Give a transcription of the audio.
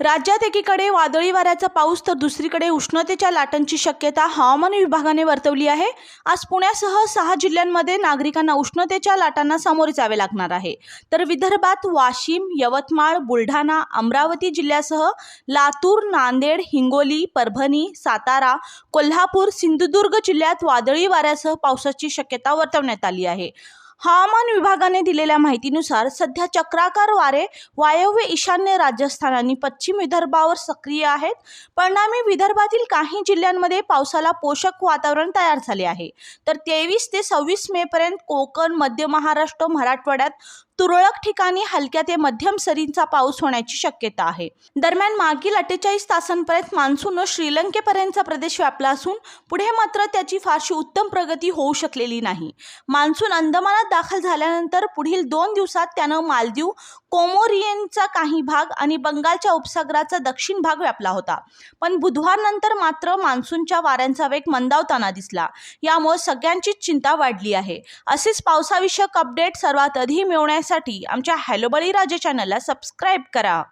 राज्यात एकीकडे वादळी वाऱ्याचा पाऊस तर दुसरीकडे उष्णतेच्या लाटांची शक्यता हवामान विभागाने वर्तवली आहे. आज पुण्यासह सहा जिल्ह्यांमध्ये नागरिकांना उष्णतेच्या लाटांना सामोरे जावे लागणार आहे. तर विदर्भात वाशिम यवतमाळ बुलढाणा अमरावती जिल्ह्यासह लातूर नांदेड हिंगोली परभणी सातारा कोल्हापूर सिंधुदुर्ग जिल्ह्यात वादळी वाऱ्यासह पावसाची शक्यता वर्तवण्यात आली आहे. हवामान विभागाने दिलेल्या माहितीनुसार सध्या चक्राकार वारे वायव्य ईशान्य राजस्थान आणि पश्चिम विदर्भावर सक्रिय आहेत. परिणामी विदर्भातील काही जिल्ह्यांमध्ये पावसाला पोषक वातावरण तयार झाले आहे. तर तेवीस ते सव्वीस मे पर्यंत कोकण मध्य महाराष्ट्र मराठवाड्यात तुरळक ठिकाणी हलक्या ते मध्यम सरींचा पाऊस होण्याची शक्यता आहे. दरम्यान मागील अठ्ठेचाळीस तासांपर्यंत मान्सून श्रीलंकेपर्यंतचा प्रदेश व्यापला असून पुढे मात्र त्याची फारशी उत्तम प्रगती होऊ शकलेली नाही. मान्सून अंदमानात दाखल झाल्यानंतर पुढील दोन दिवसात त्यानं मालदीव कोमोरियनचा काही भाग आणि बंगालच्या उपसागराचा दक्षिण भाग व्यापला होता. पण बुधवारनंतर मात्र मान्सूनच्या वाऱ्यांचा वेग मंदावताना दिसला. यामुळे सगळ्यांचीच चिंता वाढली आहे. असेच पावसाविषयक अपडेट सर्वात आधी मिळवण्यास पाहण्यासाठी आमच्या हॅलो राजा चॅनलला सबस्क्राईब करा.